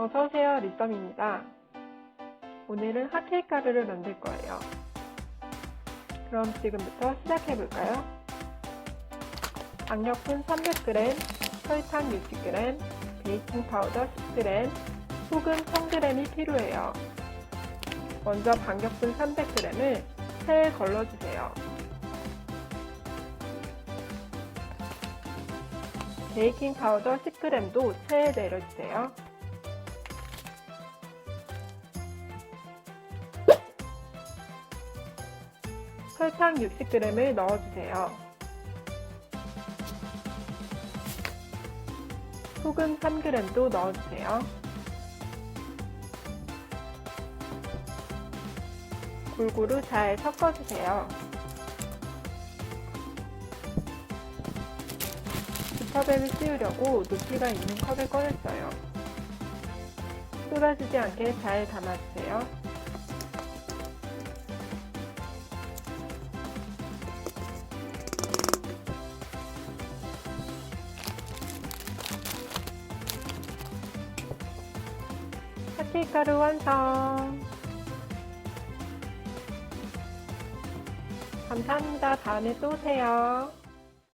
어서오세요 리썸입니다. 오늘은 핫케이크 가루를 만들 거예요. 그럼 지금부터 시작해 볼까요? 박력분 300g, 설탕 60g, 베이킹 파우더 10g, 소금 1000g이 필요해요. 먼저 박력분 300g을 체에 걸러주세요. 베이킹 파우더 10g도 체에 내려주세요. 설탕 60g을 넣어주세요. 소금 3g도 넣어주세요. 골고루 잘 섞어주세요. 부터뱀을 씌우려고 높이가 있는 컵을 꺼냈어요. 쏟아지지 않게 잘 담아주세요. 핫케이크 가루 완성! 감사합니다. 다음에 또 오세요.